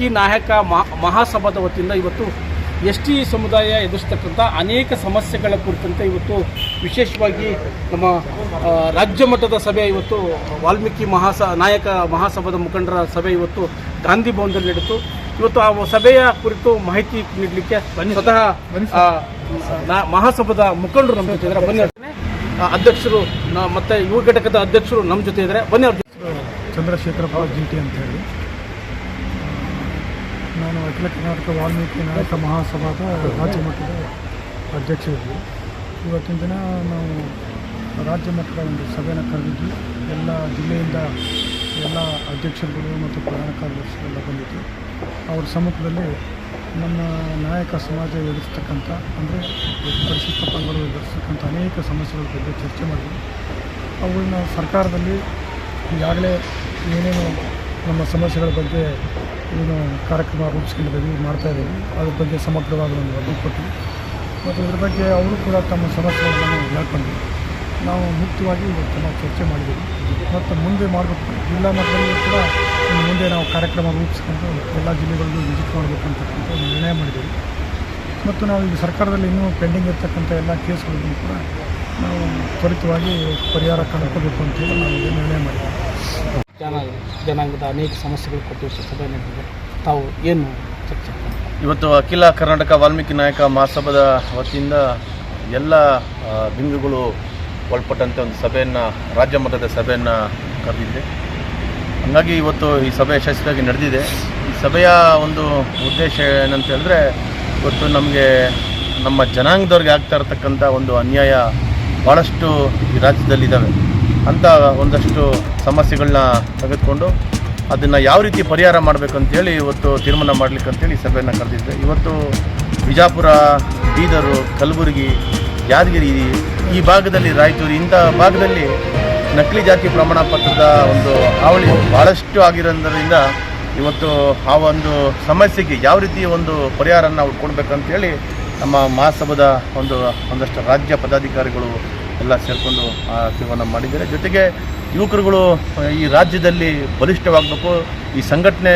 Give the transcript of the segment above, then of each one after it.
ವಾಲ್ಮೀಕಿ ನಾಯಕ ಮಹಾ ಮಹಾಸಭಾದ ವತಿಯಿಂದ ಇವತ್ತು ಎಸ್ ಟಿ ಸಮುದಾಯ ಎದುರಿಸ್ತಕ್ಕಂಥ ಅನೇಕ ಸಮಸ್ಯೆಗಳ ಕುರಿತಂತೆ ಇವತ್ತು ವಿಶೇಷವಾಗಿ ನಮ್ಮ ರಾಜ್ಯ ಮಟ್ಟದ ಸಭೆ ಇವತ್ತು ವಾಲ್ಮೀಕಿ ಮಹಾಸ ನಾಯಕ ಮಹಾಸಭಾದ ಮುಖಂಡರ ಸಭೆ ಇವತ್ತು ಗಾಂಧಿ ಭವನದಲ್ಲಿ ನಡೆಯಿತು. ಇವತ್ತು ಆ ಸಭೆಯ ಕುರಿತು ಮಾಹಿತಿ ನೀಡಲಿಕ್ಕೆ ಸ್ವತಃ ಮಹಾಸಭಾದ ಮುಖಂಡರು ನಮ್ಮ ಜೊತೆ ಇದ್ದಾರೆ. ಬನ್ನಿ ಅಧ್ಯಕ್ಷರು ಮತ್ತೆ ಯುವ ಘಟಕದ ಅಧ್ಯಕ್ಷರು ನಮ್ಮ ಜೊತೆ ಇದ್ದಾರೆ. ಬನ್ನಿ. ಚಂದ್ರಶೇಖರಪ್ಪ ಜಿ ಟಿ ಅಂತ ಹೇಳಿ. ನಾನು ಅಖಿಲ ಕರ್ನಾಟಕ ವಾಲ್ಮೀಕಿ ನಾಯಕ ಮಹಾಸಭಾದ ರಾಜ್ಯ ಮಟ್ಟದ ಅಧ್ಯಕ್ಷ ಇದ್ವಿ ಇವತ್ತಿನ ದಿನ ನಾವು ರಾಜ್ಯ ಮಟ್ಟದ ಒಂದು ಸಭೆಯನ್ನು ಕರೆದಿದ್ವಿ ಎಲ್ಲ ಜಿಲ್ಲೆಯಿಂದ ಎಲ್ಲ ಅಧ್ಯಕ್ಷರುಗಳು ಮತ್ತು ಪ್ರಧಾನ ಕಾರ್ಯದರ್ಶಿಗಳೆಲ್ಲ ಬಂದಿತ್ತು ಅವ್ರ ಸಮ್ಮುಖದಲ್ಲಿ ನಮ್ಮ ನಾಯಕ ಸಮಾಜ ಎದುರಿಸ್ತಕ್ಕಂಥ, ಅಂದರೆ ಪರಿಶಿಷ್ಟ ಪಂಗಡಗಳು ಎದುರಿಸ್ತಕ್ಕಂಥ ಅನೇಕ ಸಮಸ್ಯೆಗಳ ಬಗ್ಗೆ ಚರ್ಚೆ ಮಾಡಿದ್ವಿ. ಅವುಗಳನ್ನ ಸರ್ಕಾರದಲ್ಲಿ ಈಗಾಗಲೇ ಏನೇನು ನಮ್ಮ ಸಮಸ್ಯೆಗಳ ಬಗ್ಗೆ ಏನು ಕಾರ್ಯಕ್ರಮ ರೂಪಿಸ್ಕೊಂಡಿದ್ದೀವಿ ಮಾಡ್ತಾ ಇದ್ದೀವಿ. ಅದ್ರ ಬಗ್ಗೆ ಸಮಗ್ರವಾದ ಒಂದು ವರದಿ ಕೊಟ್ಟು, ಮತ್ತು ಇದ್ರ ಬಗ್ಗೆ ಅವರು ಕೂಡ ತಮ್ಮ ಸಮಸ್ಯೆಗಳನ್ನು ಹೇಳ್ಕೊಂಡು, ನಾವು ಮುಕ್ತವಾಗಿ ಇವತ್ತು ಚರ್ಚೆ ಮಾಡಿದ್ದೀವಿ. ಮತ್ತು ಮುಂದೆ ಮಾಡಬೇಕು. ಜಿಲ್ಲಾ ಮಟ್ಟದಲ್ಲಿ ಕೂಡ ಮುಂದೆ ನಾವು ಕಾರ್ಯಕ್ರಮ ರೂಪಿಸ್ಕೊಂಡು ಎಲ್ಲ ಜಿಲ್ಲೆಗಳಿಗೂ ವಿಸಿಟ್ ಮಾಡಬೇಕಂತಕ್ಕಂಥ ನಿರ್ಣಯ ಮಾಡಿದ್ದೀವಿ. ಮತ್ತು ನಾವು ಈಗ ಸರ್ಕಾರದಲ್ಲಿ ಇನ್ನೂ ಪೆಂಡಿಂಗ್ ಇರ್ತಕ್ಕಂಥ ಎಲ್ಲ ಕೇಸ್ಗಳಿಗೂ ಕೂಡ ನಾವು ತ್ವರಿತವಾಗಿ ಪರಿಹಾರ ಕಂಡುಕೋಬೇಕು ಅಂತೇಳಿ ನಾವು ಇದು ನಿರ್ಣಯ ಮಾಡಿದ್ದೀವಿ ಜನ ಜನಾಂಗದ ಅನೇಕ ಸಮಸ್ಯೆಗಳು ಕೊಟ್ಟು ಸಭೆ ನಡೆದಿದೆ. ತಾವು ಏನು ಚರ್ಚೆ ಇವತ್ತು ಅಖಿಲ ಕರ್ನಾಟಕ ವಾಲ್ಮೀಕಿ ನಾಯಕ ಮಹಾಸಭಾದ ವತಿಯಿಂದ ಎಲ್ಲ ಬಿಂದುಗಳು ಒಳಪಟ್ಟಂತೆ ಒಂದು ಸಭೆಯನ್ನು, ರಾಜ್ಯ ಮಟ್ಟದ ಸಭೆಯನ್ನು ಕರೆದಿದ್ದೆ. ಹಾಗಾಗಿ ಇವತ್ತು ಈ ಸಭೆ ಯಶಸ್ವಿಯಾಗಿ ನಡೆದಿದೆ. ಈ ಸಭೆಯ ಒಂದು ಉದ್ದೇಶ ಏನಂತ ಹೇಳಿದ್ರೆ, ಇವತ್ತು ನಮಗೆ ನಮ್ಮ ಜನಾಂಗದವ್ರಿಗೆ ಆಗ್ತಾ ಇರತಕ್ಕಂಥ ಒಂದು ಅನ್ಯಾಯ ಭಾಳಷ್ಟು ಈ ರಾಜ್ಯದಲ್ಲಿದ್ದಾವೆ. ಅಂಥ ಒಂದಷ್ಟು ಸಮಸ್ಯೆಗಳನ್ನ ತೆಗೆದುಕೊಂಡು ಅದನ್ನು ಯಾವ ರೀತಿ ಪರಿಹಾರ ಮಾಡಬೇಕಂತೇಳಿ ಇವತ್ತು ತೀರ್ಮಾನ ಮಾಡಲಿಕ್ಕೆ ಅಂತೇಳಿ ಸಭೆಯನ್ನು ಕರೆದಿದ್ದೆ. ಇವತ್ತು ಬಿಜಾಪುರ, ಬೀದರು, ಕಲಬುರಗಿ, ಯಾದಗಿರಿ ಈ ಭಾಗದಲ್ಲಿ ರಾಯಚೂರು, ಇಂಥ ಭಾಗದಲ್ಲಿ ನಕಲಿ ಜಾತಿ ಪ್ರಮಾಣ ಪತ್ರದ ಒಂದು ಹಾವಳಿ ಭಾಳಷ್ಟು ಆಗಿರೋದ್ರಿಂದ ಇವತ್ತು ಆ ಒಂದು ಸಮಸ್ಯೆಗೆ ಯಾವ ರೀತಿ ಒಂದು ಪರಿಹಾರನ ನಾವು ಕೊಡಬೇಕಂತೇಳಿ ನಮ್ಮ ಮಹಾಸಭಾದ ಒಂದು, ಒಂದಷ್ಟು ರಾಜ್ಯ ಪದಾಧಿಕಾರಿಗಳು ಎಲ್ಲ ಸೇರಿಕೊಂಡು, ಆ, ತೀರ್ಮಾನ ಮಾಡಿದ್ದಾರೆ. ಜೊತೆಗೆ ಯುವಕರುಗಳು ಈ ರಾಜ್ಯದಲ್ಲಿ ಬಲಿಷ್ಠವಾಗಬೇಕು, ಈ ಸಂಘಟನೆ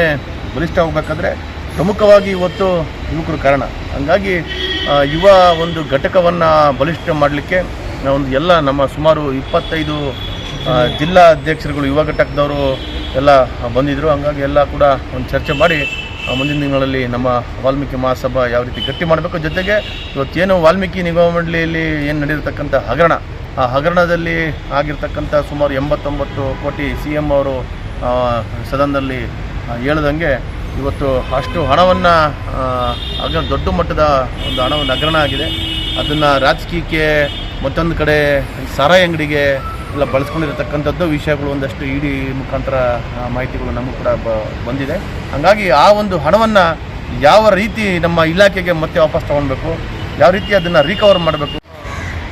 ಬಲಿಷ್ಠ ಆಗಬೇಕಾದ್ರೆ ಪ್ರಮುಖವಾಗಿ ಇವತ್ತು ಯುವಕರು ಕಾರಣ. ಹಂಗಾಗಿ ಯುವ ಒಂದು ಘಟಕವನ್ನು ಬಲಿಷ್ಠ ಮಾಡಲಿಕ್ಕೆ ಒಂದು ಎಲ್ಲ ನಮ್ಮ ಸುಮಾರು ಇಪ್ಪತ್ತೈದು ಜಿಲ್ಲಾ ಅಧ್ಯಕ್ಷರುಗಳು ಯುವ ಘಟಕದವರು ಎಲ್ಲ ಬಂದಿದ್ದರು ಹಂಗಾಗಿ ಎಲ್ಲ ಕೂಡ ಒಂದು ಚರ್ಚೆ ಮಾಡಿ ಮುಂದಿನ ದಿನಗಳಲ್ಲಿ ನಮ್ಮ ವಾಲ್ಮೀಕಿ ಮಹಾಸಭಾ ಯಾವ ರೀತಿ ಗಟ್ಟಿ ಮಾಡಬೇಕು. ಜೊತೆಗೆ ಇವತ್ತೇನು ವಾಲ್ಮೀಕಿ ನಿಗಮ ಮಂಡಳಿಯಲ್ಲಿ ಏನು ನಡೆದಿರ್ತಕ್ಕಂಥ ಹಗರಣ ಆ, ಹಗರಣದಲ್ಲಿ ಆಗಿರ್ತಕ್ಕಂಥ ಸುಮಾರು ಎಂಬತ್ತೊಂಬತ್ತು ಕೋಟಿ ಸಿ ಎಂ ಅವರು ಸದನದಲ್ಲಿ ಹೇಳ್ದಂಗೆ ಇವತ್ತು ಅಷ್ಟು ಹಣವನ್ನು ಅಗ ದೊಡ್ಡ ಮಟ್ಟದ ಒಂದು ಹಣವನ್ನು ಹಗರಣ ಆಗಿದೆ. ಅದನ್ನು ರಾಜಕೀಯಕ್ಕೆ ಮತ್ತೊಂದು ಕಡೆ ಸಾರಾಯಿ ಅಂಗಡಿಗೆ ಎಲ್ಲ ಬಳಸ್ಕೊಂಡಿರತಕ್ಕಂಥದ್ದು ವಿಷಯಗಳು ಒಂದಷ್ಟು ಇಡಿ ಮುಖಾಂತರ ಮಾಹಿತಿಗಳು ನಮಗೂ ಕೂಡ ಬಂದಿದೆ. ಹಾಗಾಗಿ ಆ ಒಂದು ಹಣವನ್ನು ಯಾವ ರೀತಿ ನಮ್ಮ ಇಲಾಖೆಗೆ ಮತ್ತೆ ವಾಪಸ್ ತೊಗೊಳ್ಬೇಕು, ಯಾವ ರೀತಿ ಅದನ್ನು ರಿಕವರ್ ಮಾಡಬೇಕು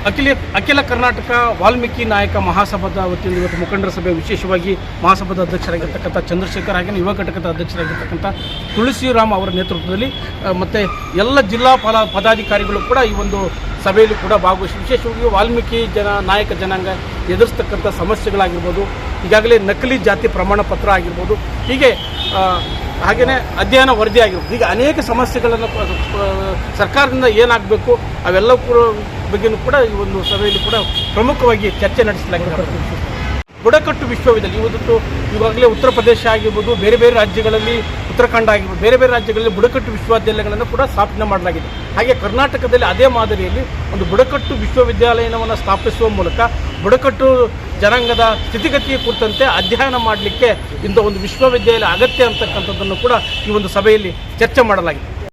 ಅಖಿಲ ಅಖಿಲ ಕರ್ನಾಟಕ ವಾಲ್ಮೀಕಿ ನಾಯಕ ಮಹಾಸಭಾದ ವತಿಯಿಂದ ಇವತ್ತು ಮುಖಂಡರ ಸಭೆ ವಿಶೇಷವಾಗಿ ಮಹಾಸಭಾದ ಅಧ್ಯಕ್ಷರಾಗಿರ್ತಕ್ಕಂಥ ಚಂದ್ರಶೇಖರ್ ಹಾಗೆ ಯುವ ಘಟಕದ ಅಧ್ಯಕ್ಷರಾಗಿರ್ತಕ್ಕಂಥ ತುಳಸಿರಾಮ್ ಅವರ ನೇತೃತ್ವದಲ್ಲಿ ಮತ್ತು ಎಲ್ಲ ಜಿಲ್ಲಾ ಪದ ಪದಾಧಿಕಾರಿಗಳು ಕೂಡ ಈ ಒಂದು ಸಭೆಯಲ್ಲಿ ಕೂಡ ಭಾಗವಹಿಸಿ ವಿಶೇಷವಾಗಿ ವಾಲ್ಮೀಕಿ ಜನ ನಾಯಕ ಜನಾಂಗ ಎದುರಿಸ್ತಕ್ಕಂಥ ಸಮಸ್ಯೆಗಳಾಗಿರ್ಬೋದು, ಈಗಾಗಲೇ ನಕಲಿ ಜಾತಿ ಪ್ರಮಾಣ ಪತ್ರ ಆಗಿರ್ಬೋದು, ಹೀಗೆ ಹಾಗೆಯೇ ಅಧ್ಯಯನ ವರದಿ ಆಗಿರ್ಬೋದು ಈಗ ಅನೇಕ ಸಮಸ್ಯೆಗಳನ್ನು ಸರ್ಕಾರದಿಂದ ಏನಾಗಬೇಕು ಅವೆಲ್ಲ ಕೂಡ ಬಗ್ಗೆನೂ ಕೂಡ ಈ ಒಂದು ಸಭೆಯಲ್ಲಿ ಕೂಡ ಪ್ರಮುಖವಾಗಿ ಚರ್ಚೆ ನಡೆಸಲಾಗಿದೆ. ಬುಡಕಟ್ಟು ವಿಶ್ವವಿದ್ಯಾಲಯ ಇವತ್ತು ಇವಾಗಲೇ ಉತ್ತರ ಪ್ರದೇಶ ಆಗಿರ್ಬೋದು, ಬೇರೆ ಬೇರೆ ರಾಜ್ಯಗಳಲ್ಲಿ, ಉತ್ತರಾಖಂಡ ಆಗಿರ್ಬೋದು, ಬೇರೆ ಬೇರೆ ರಾಜ್ಯಗಳಲ್ಲಿ ಬುಡಕಟ್ಟು ವಿಶ್ವವಿದ್ಯಾಲಯಗಳನ್ನು ಕೂಡ ಸ್ಥಾಪನೆ ಮಾಡಲಾಗಿದೆ. ಹಾಗೆ ಕರ್ನಾಟಕದಲ್ಲಿ ಅದೇ ಮಾದರಿಯಲ್ಲಿ ಒಂದು ಬುಡಕಟ್ಟು ವಿಶ್ವವಿದ್ಯಾಲಯವನ್ನು ಸ್ಥಾಪಿಸುವ ಮೂಲಕ ಬುಡಕಟ್ಟು ಜನಾಂಗದ ಸ್ಥಿತಿಗತಿಯ ಕುರಿತಂತೆ ಅಧ್ಯಯನ ಮಾಡಲಿಕ್ಕೆ ಇಂಥ ಒಂದು ವಿಶ್ವವಿದ್ಯಾಲಯ ಅಗತ್ಯ ಅಂತಕ್ಕಂಥದ್ದನ್ನು ಕೂಡ ಈ ಒಂದು ಸಭೆಯಲ್ಲಿ ಚರ್ಚೆ ಮಾಡಲಾಗಿದೆ.